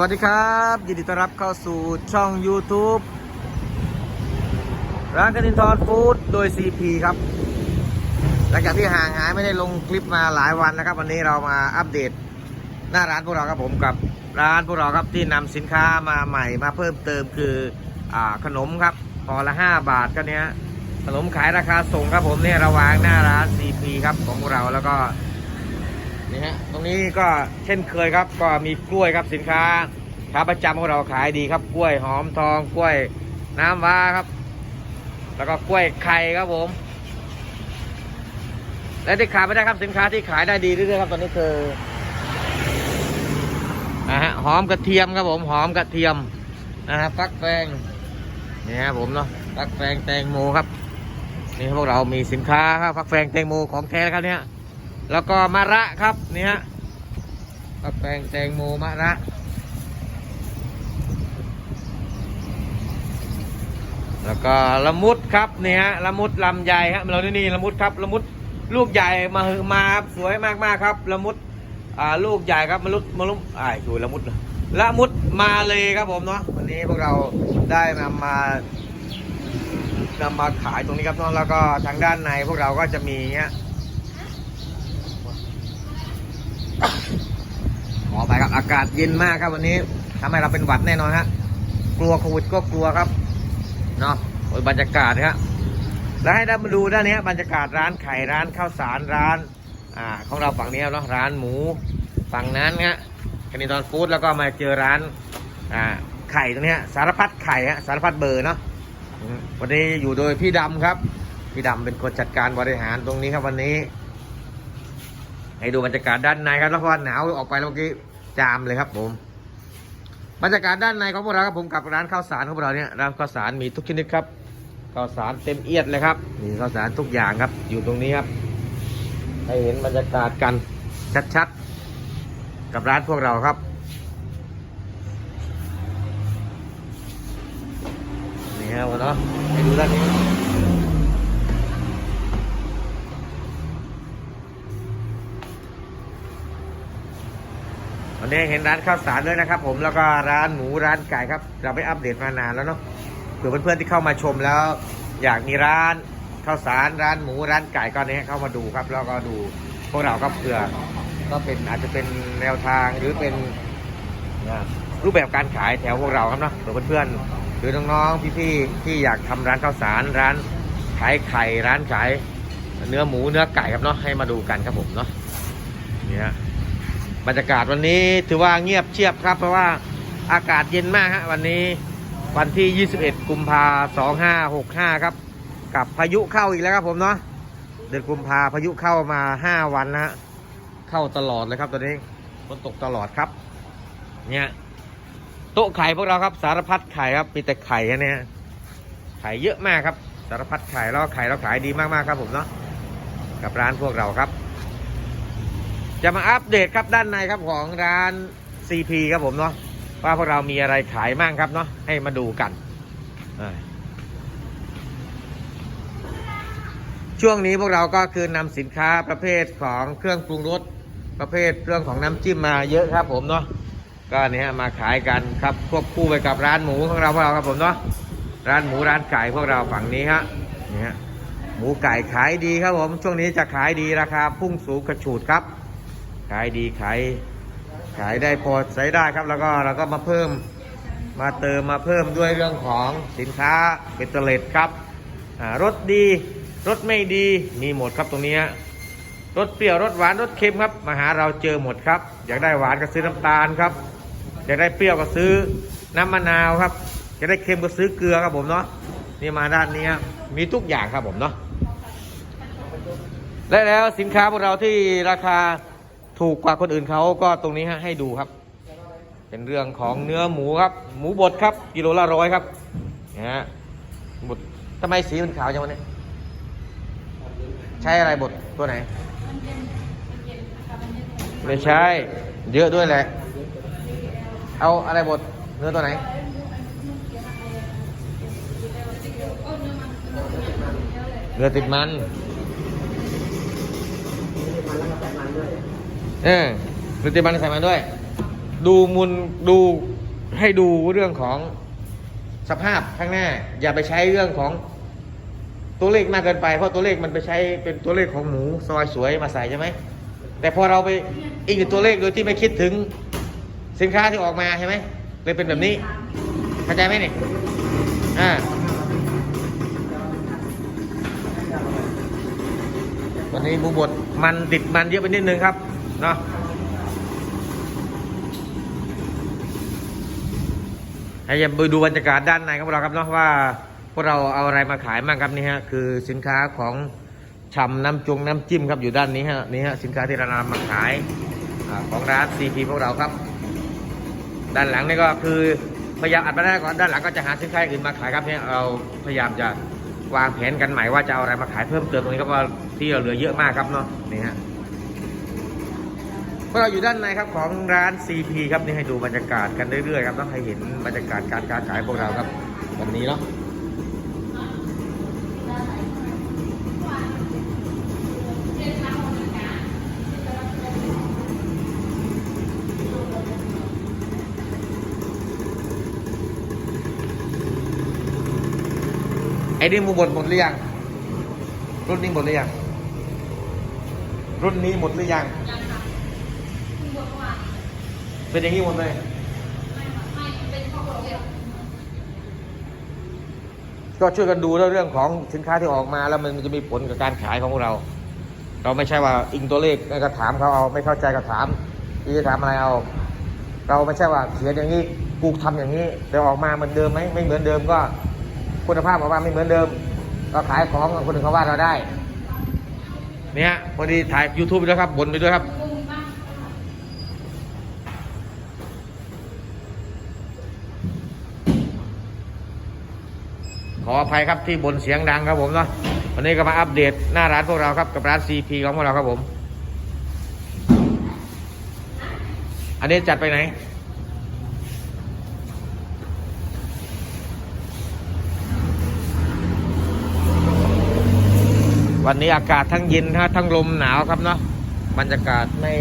วัสดีครับ ยินดีต้อนรับเข้าสู่ช่อง YouTube ร้านกนินทรฟู้ดโดย CP ครับ หลังจากที่ห่างหายไม่ได้ลงคลิปมาหลายวันนะครับ วันนี้เรามาอัปเดต หน้าร้านพวกเราครับผมกับร้านพวกเราครับที่นำสินค้ามาใหม่มาเพิ่มเติมคืออขนมครับพอละ 5 บาทก็เนี้ยขนมขายราคาส่งครับผมเนี่ยราวางหน้าร้าน CP ครับของพวกเราแล้วก็ นี่ฮะตรงนี้ก็เช่นเคยครับ ก็มีกล้วยครับสินค้าขาประจำของเราขายดีครับกล้วยหอมทองกล้วยน้ำว้าครับ แล้วก็กล้วยไข่ครับผม และที่ขายไม่ได้ครับสินค้าที่ขายได้ดีเรื่อยๆครับตอนนี้คือนะฮะหอมกระเทียมครับผมหอมกระเทียมนะฮะฟักแฟงนี่ครับผมเนาะฟักแฟงแตงโมครับนี่พวกเรามีสินค้าครับฟักแฟงแตงโมของแท้ครับเนี่ย แล้วก็มะระครับนี่ฮะฟักแฟงแตงโมมะระ แล้วก็ละมุดครับนี่ฮะละมุดลำใหญ่ครับเราที่นี่ละมุดครับละมุดลูกใหญ่มาหือมาสวยมากมากๆครับละมุดอ่าลูกใหญ่ครับมะลุดมะลุมอ่าดูละมุดลยละมุดมาเลยครับผมเนาะวันนี้พวกเราได้นำมานำมาขายตรงนี้ครับเนาะแล้วก็ทางด้านในพวกเราก็จะมีเนี้ย ขอไปครับอากาศเย็นมากครับวันนี้ทำให้เราเป็นหวัดแน่นอนฮะกลัวโควิดก็กลัวครับเนาะโอ้ยบรรยากาศครับแล้วให้ได้มาดูด้านนี้บรรยากาศร้านไข่ร้านข้าวสารร้านอ่าของเราฝั่งนี้เนาะร้านหมูฝั่งนั้นฮะคณิตอนฟู้ดแล้วก็มาเจอร้านอ่าไข่ตรงนี้สารพัดไข่ฮะสารพัดเบอร์เนาะวันนี้อยู่โดยพี่ดำครับ พี่ดำเป็นคนจัดการบริหารตรงนี้ครับวันนี้ ให้ดูบรรยากาศด้านในครับแล้วพอหนาวออกไปเมื่อกี้จามเลยครับผมบรรยากาศด้านในของพวกเราครับผมกับร้านข้าวสารของพวกเราเนี่ยร้านข้าวสารมีทุกชนิดครับข้าวสารเต็มเอียดเลยครับมีข้าวสารทุกอย่างครับ อยู่ตรงนี้ครับให้เห็นบรรยากาศกันชัดๆกับร้านพวกเราครับนี่ครับเนาะให้ดูด้านนี้ วันนี้เห็นร้านข้าวสารด้วยนะครับ ผมแล้วก็ร้านหมูร้านไก่ครับ เราไปอัปเดตมานานแล้วเนาะเผื่อเพื่อนๆที่เข้ามาชมแล้ว อยากมีร้านข้าวสารร้านหมูร้านไก่ก็เนี้ยเข้ามาดูครับ แล้วก็ดูพวกเราก็เผื่อก็เป็นอาจจะเป็นแนวทางหรือเป็นรูปแบบการขายแถวพวกเราครับเนาะเผื่อเพื่อนๆหรือน้องๆพี่ๆที่อยากทำร้านข้าวสารร้านขายไข่ร้านขายเนื้อหมูเนื้อไก่ครับเนาะให้มาดูกันครับผมเนาะเนี่ฮะ บรรยากาศวันนี้ถือว่าเงียบเชียบครับ เพราะว่าอากาศเย็นมากฮะวันนี้วันที่ 21 กุมภา2565 ครับ กับพายุเข้าอีกแล้วครับผมเนาะเดือนกุมภาพายุเข้ามา 5 วันนะฮะเข้าตลอดเลยครับตอนนี้ฝนตกตลอดครับ เนี่ยโต๊ะไข่พวกเราครับ สารพัดไข่ครับมีแต่ไข่เนี่ยไข่เยอะมากครับ สารพัดไข่แล้วไข่เราขายดีมากๆครับผมเนาะกับร้านพวกเราครับ จะมาอัปเดตครับด้านในครับของร้าน CP ครับผมเนาะว่าพวกเรามีอะไรขายมั่งครับเนาะให้มาดูกัน ช่วงนี้พวกเราก็คือนำสินค้าประเภทของเครื่องปรุงรสประเภทเรื่องของน้ำจิ้มมาเยอะครับผมเนาะก็เนี่ยมาขายกันครับควบคู่ไปกับร้านหมูของเราพวกเราครับผมเนาะร้านหมูร้านไก่พวกเราฝั่งนี้ฮะนี่ฮะหมูไก่ขายดีครับผมช่วงนี้จะขายดีราคาพุ่งสูงกระฉูดครับ ขายดีขายขายได้พอใช้ได้ครับ แล้วก็เราก็มาเพิ่มมาเติมมาเพิ่มด้วยเรื่องของสินค้าเบตเตอร์เลตครับรสดีรสไม่ดีมีหมดครับตรงนี้รสเปรี้ยวรสหวานรสเค็มครับมาหาเราเจอหมดครับ อยากได้หวานก็ซื้อน้ำตาลครับ อยากได้เปรี้ยวก็ซื้อน้ำมะนาวครับอยากได้เค็มก็ซื้อเกลือครับผมเนาะนี่มาด้านนี้มีทุกอย่างครับผมเนาะและแล้วสินค้าพวกเราที่ราคา ถูกกว่าคนอื่นเขาก็ตรงนี้ฮะให้ดูครับ เป็นเรื่องของเนื้อหมูครับ หมูบดครับ กิโลละร้อยครับนะฮะบดทำไมสีมันขาวจังวะเนี่ยใช้อะไรบดตัวไหน ไม่ใช่ เยอะด้วยแหละ เอาอะไรบดเนื้อตัวไหนเนื้อติดมัน เออเนื้อติดมันใส่มันด้วย ดูมุนดูให้ดูเรื่องของสภาพข้างหน้า อย่าไปใช้เรื่องของตัวเลขมากเกินไป เพราะตัวเลขมันไปใช้เป็นตัวเลขของหมูซอยสวยมาใส่ใช่ไหมแต่พอเราไปอิงกับตัวเลขโดยที่ไม่คิดถึงสินค้าที่ออกมาใช่ไหมเลยเป็นแบบนี้เข้าใจไหมนี่อ่าวันนี้หมูบดมันติดมันเยอะไปนิดนึงครับ นะให้ยไปดูบรรยากาศด้านในของเราครับเนาะว่าพวกเราเอาอะไรมาขายบ้างครับนี่ฮะคือสินค้าของชำน้ำจงน้ำจิ้มครับอยู่ด้านนี้ฮะนี่ฮะสินค้าที่เรานำมาขายอของร้านซีพีพวกเราครับ ด้านหลังนี่ก็คือพยายามอัดมาได้ก่อนด้านหลังก็จะหาสินค้าอื่นมาขายครับเนี่ยเราพยายามจะวางแผนกันใหม่ว่าจะเอาอะไรมาขายเพิ่มเติมตรงนี้ครับว่าที่เราเหลือเยอะมากครับเนาะนี่ฮะ พวกเราอยู่ด้านในครับของร้าน CP ครับนี่ให้ดูบรรยากาศกันเรื่อยๆครับต้องให้เห็นบรรยากาศการค้าขายพวกเราครับวันนี้เนาะไอ้นี่มูหมดหมดหรือยัง รุ่นนี้หมดหรือยัง รุ่นนี้หมดหรือยัง ยังค่ะคุณบอกว่า เป็นอย่างนี้หมดเลยไม่เป็นครอควก็ช่วยกันดูเรื่องของสินค้าที่ออกมาแล้วมันจะมีผลกับการขายของเรา เราไม่ใช่ว่าอิงตัวเลขก็ถามเขาเอาไม่เข้าใจก็ถามที่จะถามอะไรเอา เราไม่ใช่ว่าเขียนอย่างนี้กูทำอย่างนี้แต่ออกมาเหมือนเดิมไหมไม่เหมือนเดิมก็ คุณภาพออกมาไม่เหมือนเดิม ก็ขายของคนอื่นเขาว่าเราได้ เนี่ยพอดีถ่าย YouTube ไปด้วยครับบนไปด้วยครับ งงมาก ขออภัยครับที่บนเสียงดังครับผมเนาะวันนี้ก็มาอัปเดตหน้าร้านพวกเราครับกับร้าน CP ของพวกเราครับผม อันนี้จัดไปไหน วันนี้อากาศทั้งเย็นฮะทั้งลมหนาวครับเนาะบรรยากาศไม่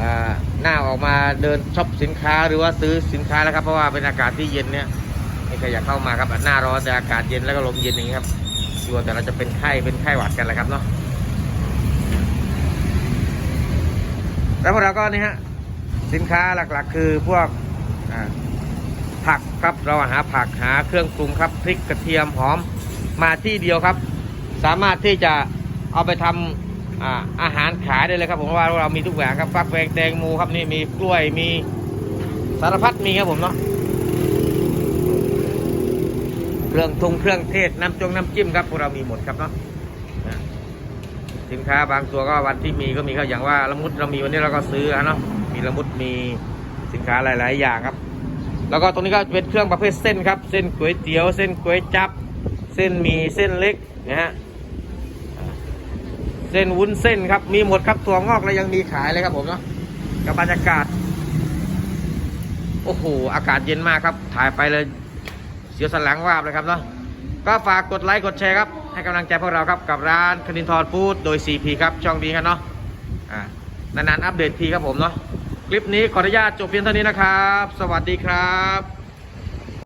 อ่าน่าออกมาเดินช็อปสินค้าหรือว่าซื้อสินค้าแล้วครับเพราะว่าเป็นอากาศที่เย็นเนี่ย ไม่เคยอยากเข้ามาครับหน้าร้อนแต่อากาศเย็นแล้วก็ลมเย็นอย่างนี้ครับกลัวแต่เราจะเป็นไข้เป็นไข้หวัดกันแหละครับเนาะแล้วพวกเราก็นี่ฮะสินค้าหลักๆ คือพวกผักครับเราหาผักหาเครื่องปรุงครับพริกกระเทียมหอมมาที่เดียวครับ สามารถที่จะเอาไปทำอาอาหารขายได้เลยครับ ผมเพราะว่าเรามีทุกอย่างครับฟักแฟงแตงโมครับนี่มีกล้วยมีสารพัดมีครับผมเนาะ เครื่องทุงเครื่องเทศน้ำจงน้ำจิ้มครับพวกเรามีหมดครับเนาะสินค้าบางตัวก็วันที่มีก็มีครับอย่างว่าละมุดเรามีวันนี้เราก็ซื้ออะเนาะมีละมุดมีสินค้าหลาย ๆ อย่างครับ แล้วก็ตรงนี้ก็เป็นเครื่องประเภทเส้นครับ เส้นก๋วยเตี๋ยว เส้นก๋วยจับ เส้นหมีเส้นเล็กนะฮะเส้นวุ้นเส้นครับมีหมดครับตัวงอกแล้วยังมีขายเลยครับผมเนาะกับบรรยากาศ โอ้โหอากาศเย็นมากครับถ่ายไปเลย สียวสันหลังวาบเลยครับเนาะก็ฝากกดไลค์กดแชร์ครับ ให้กำลังใจพวกเราครับ กับร้านคณินทรฟู้ดโดย CP ครับ ช่องนี้ครับเนาะอ่านานๆอัปเดตทีครับผมเนาะคลิปนี้ขออนุญาตจบเพียงเท่านี้นะครับ สวัสดีครับ